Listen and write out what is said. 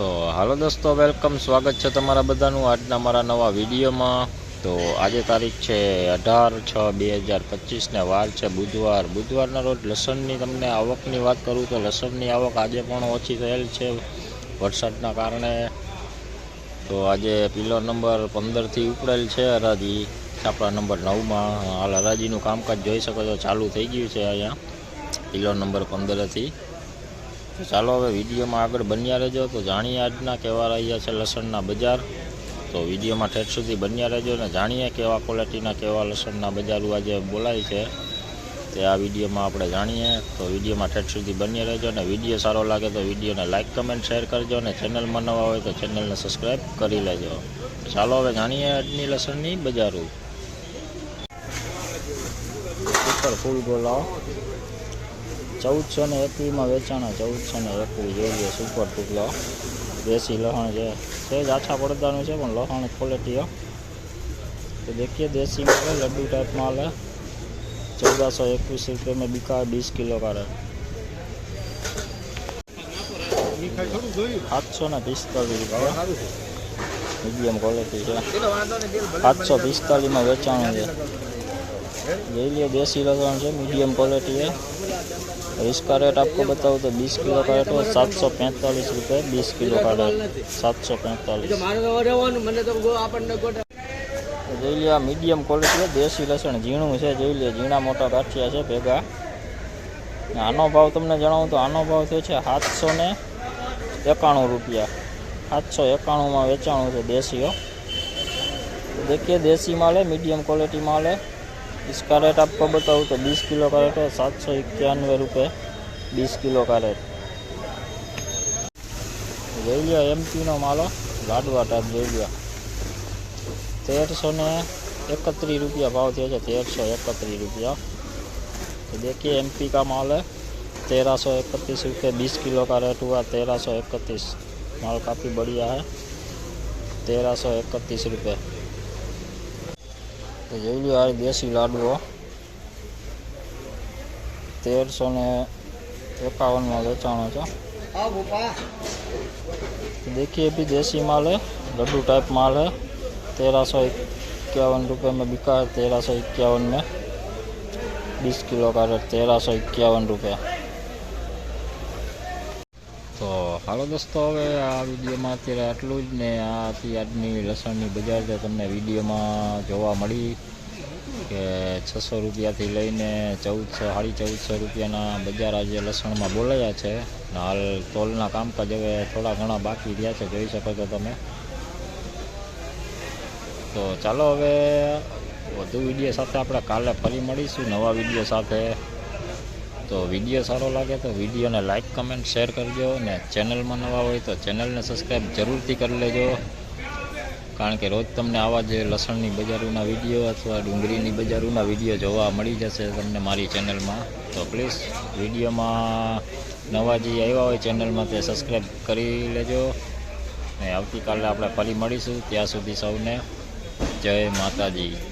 તો હાલો દોસ્તો, વેલકમ. સ્વાગત છે તમારા બધાનું આજના મારા નવા વિડીયોમાં. તો આજે તારીખ છે અઢાર છ બે હજાર પચીસને વાર છે બુધવાર. બુધવારના રોજ લસણની તમને આવકની વાત કરું તો લસણની આવક આજે પણ ઓછી થયેલ છે વરસાદના કારણે. તો આજે પિલો નંબર પંદરથી ઉપડેલ છે હરાજી. છાપરા નંબર નવમાં. હાલ હરાજીનું કામકાજ જોઈ શકો તો ચાલુ થઈ ગયું છે અહીંયા. પિલો નંબર પંદરથી. ચાલો હવે વિડીયોમાં આગળ બન્યા રહેજો. તો જાણીએ આજના કેવા રહ્યા છે લસણના બજાર. તો વિડીયોમાં ઠેઠ સુધી બન્યા રહેજો ને જાણીએ કેવા ક્વોલિટીના કેવા લસણના બજારો આજે બોલાય છે. તે આ વિડીયોમાં આપણે જાણીએ. તો વિડીયોમાં ઠેઠ સુધી બન્યા રહેજો અને વીડિયો સારો લાગે તો વિડીયોને લાઇક કમેન્ટ શેર કરજો અને ચેનલમાં નવા હોય તો ચેનલને સબસ્ક્રાઈબ કરી લેજો. ચાલો હવે જાણીએ આજની લસણની બજારો. ફૂલ ગોલાઓ. ચૌદસો ને એકવીસમાં વેચાણ ચૌદસો ને એકવીસ જોઈ લો સુપર ટૂકલો દેશી લહણ છે તે જ, આછા પડદાનું છે, પણ લહણ ક્વોલિટીઓ તો દેખીએ દેશી મળે લડ્ડુ ટાઈપમાં હાલે ચૌદસો એકવીસ રૂપિયા મેં બીકા બીસ કિલો કરે સાતસો ને પિસ્તાલીસ મીડિયમ ક્વોલિટી છે. સાતસો પિસ્તાલીસમાં વેચાણ છે. જઈ લઈએ દેશી લસણ છે, મીડિયમ ક્વોલિટી છે. इसका रेट आपको बताऊँ तो 20 किलो का रेट है सात सौ पैंतालीस रुपये बीस किलो का रेट सात सौ पैंतालीस જોઈ લે આ મીડિયમ ક્વોલિટી છે દેશી લસણ ઝીણું છે જોઈ લે ઝીણા મોટા ગાંઠિયા છે ભેગા ને આનો ભાવ તમને જણાવું તો આનો ભાવ થયો છે સાતસો ને એકાણું રૂપિયા સાતસો એકાણુંમાં વેચાણું છે દેશીઓ तो देखिए देसी माल है मीडियम क्वालिटी माल है इसका रेट आपको बताऊँ तो 20 किलो का रेट है सात सौ इक्यानवे रुपये बीस किलो का रेट જોઈ લ્યો એમપીનો માલો લાડવા ટાઈપ જોઈ લ્યો તેરસો ને इकतीस रुपया भाव થયો છે તેરસો इकतीस रुपया तो देखिए एमपी का माल है तेरह सौ इकतीस रुपये बीस किलो का रेट हुआ तेरह सौ इकतीस माल काफ़ी बढ़िया है तेरह सौ इकतीस रुपये તો જોઈ લો આ દેશી લાડવો તેરસો ને એકાવનમાં વેચાણો છે देखिए भी देसी माल है लड्डू टाइप माल है तेरह सौ इक्यावन रुपये में बिका है तेरह सौ इक्यावन में बीस किलो का रेट तेरह सौ इक्यावन रुपये તો હાલો દોસ્તો, હવે આ વિડીયોમાં અત્યારે આટલું જ ને આ હતી આજની લસણની બજાર જે તમને વિડીયોમાં જોવા મળી કે છસો રૂપિયાથી લઈને ચૌદસો, સાડી ચૌદસો રૂપિયાના બજાર આજે લસણમાં બોલાયા છે. હાલ તોલના કામકાજ હવે થોડા ઘણા બાકી રહ્યા છે, જોઈ શકો છો તમે. તો ચાલો હવે વધુ વીડિયો સાથે આપણે કાલે ફરી મળીશું, નવા વીડિયો સાથે. તો વીડિયો સારો લાગે તો વિડીયોને લાઇક કમેન્ટ શેર કરજો ને ચેનલમાં નવા હોય તો ચેનલને સબસ્ક્રાઈબ જરૂરથી કરી લેજો. કારણ કે રોજ તમને આવા જે લસણની બજારોના વીડિયો અથવા ડુંગળીની બજારોના વીડિયો જોવા મળી જશે તમને મારી ચેનલમાં તો પ્લીઝ વિડીયોમાં નવા જે આવ્યા હોય ચેનલમાં તે સબસ્ક્રાઈબ કરી લેજો. ને આવતીકાલે આપણે ફરી મળીશું. ત્યાં સુધી સૌને જય માતાજી.